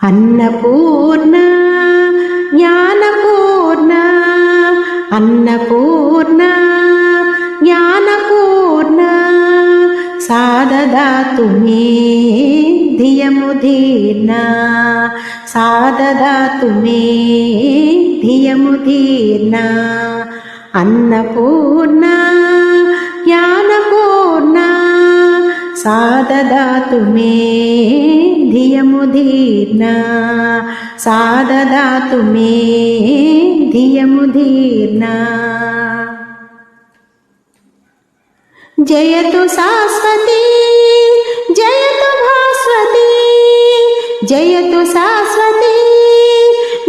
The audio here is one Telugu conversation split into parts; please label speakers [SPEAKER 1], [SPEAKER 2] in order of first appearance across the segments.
[SPEAKER 1] అన్నపూర్ణ జ్ఞానపూర్ణ అన్నపూర్ణ జ్ఞానపూర్ణ సాదదాతు మే ధియముదీర్ణ సాదదాతు మే ధియముదీర్ణ అన్నపూర్ణ జ్ఞానపూర్ణ సాదదాతు మే ధియముదీర్ణ సాదదాతు మే ధియముదీర్ణ జయతు శాశ్వతి జయతు భాస్వతి జయతు శాశ్వతి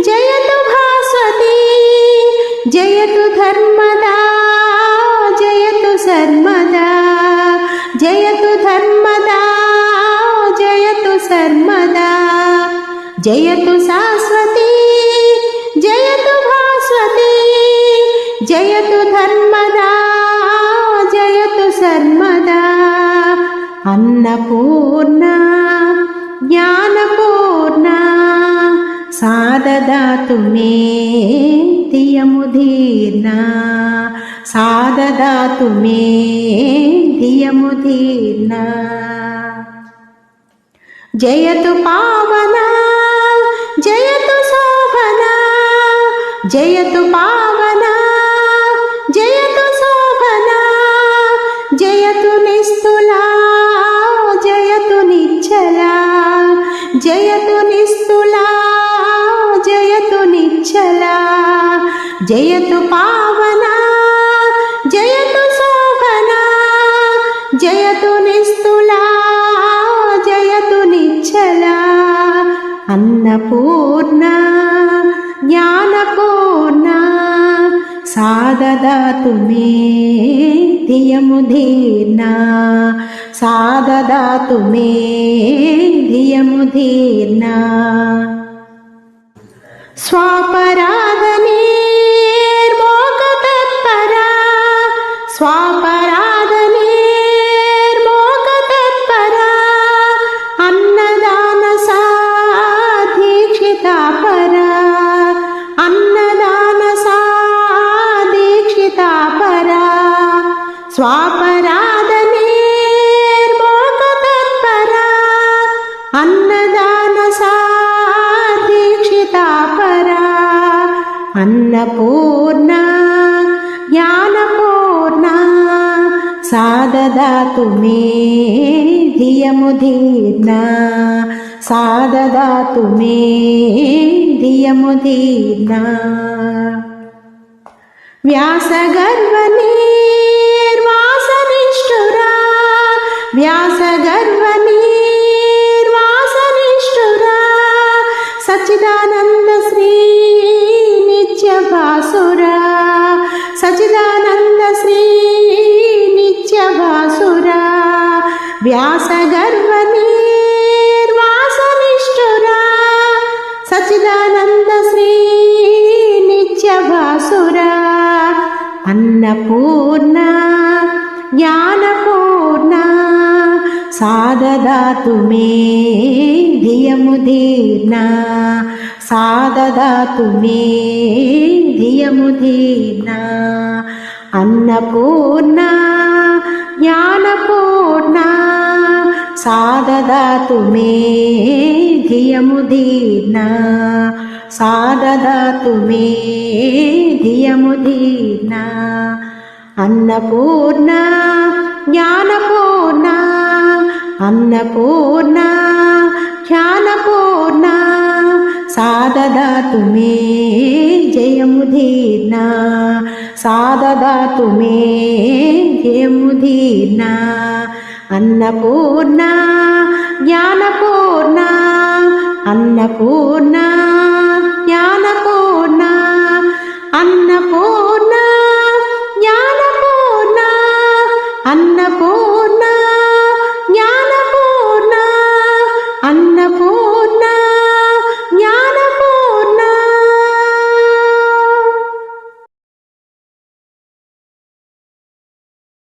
[SPEAKER 1] జయతు భాస్వతి జయతు ధర్మదా జయతు సర్మదా జయతు జయతు శాశ్వతి జయతు భాస్వతి జయతు ధర్మదా జయతు సర్మదా అన్నపూర్ణ జ్ఞానపూర్ణ సాదదాతు మే ధియముదీర్ణ సాదదాతు మే ధియముదీర్ణ జయతు పావనా జయతు పావన జయతు శోభన జయతు నిస్తులా జయతు నిచ్చలా జయతు నిస్తులా జయతు నిచ్చలా జయతు పావన జయతు శోభన జయతు నిస్తులా జయతు నిచ్చలా అన్నపూర్ణ జ్ఞానపూర్ణ సాదదాతు మే ధియముదీర్ణ సాదదాతు మే ధియముదీర్ణ స్వాపరాధనేర్మోకతత్పరా స్వాపరాధనేర్మోకతత్పరా స్వాపరాధనేర్మోకతత్పరా అన్నదాన సాధీక్షితా పరా అన్నపూర్ణ జ్ఞానపూర్ణ సాదదాతు మే ధియముదీర్ణ సాదదాతు మే ధియముదీర్ణ. వ్యాసగర్వనే వ్యాసగర్వనీర్వాసనిష్ఠురా సచిదానంద శ్రీ నిత్యభాసురా అన్నపూర్ణ జ్ఞానపూర్ణ సాదదాతు మే ధియముదీర్ణ. సాదదాతు మే ధియముదీర్ణ అన్నపూర్ణ జ్ఞానపూర్ణ సాదదాతు మే ధియముదీర్ణ సాదదాతు మే ధియముదీర్ణ అన్నపూర్ణ జ్ఞానపూర్ణ అన్నపూర్ణ జ్ఞానపూర్ణ సాదదాతు మే జయముదీర్ణ సాదదాతు మే జయముదీర్ణ అన్నపూర్ణ జ్ఞానపూర్ణ అన్నపూర్ణ.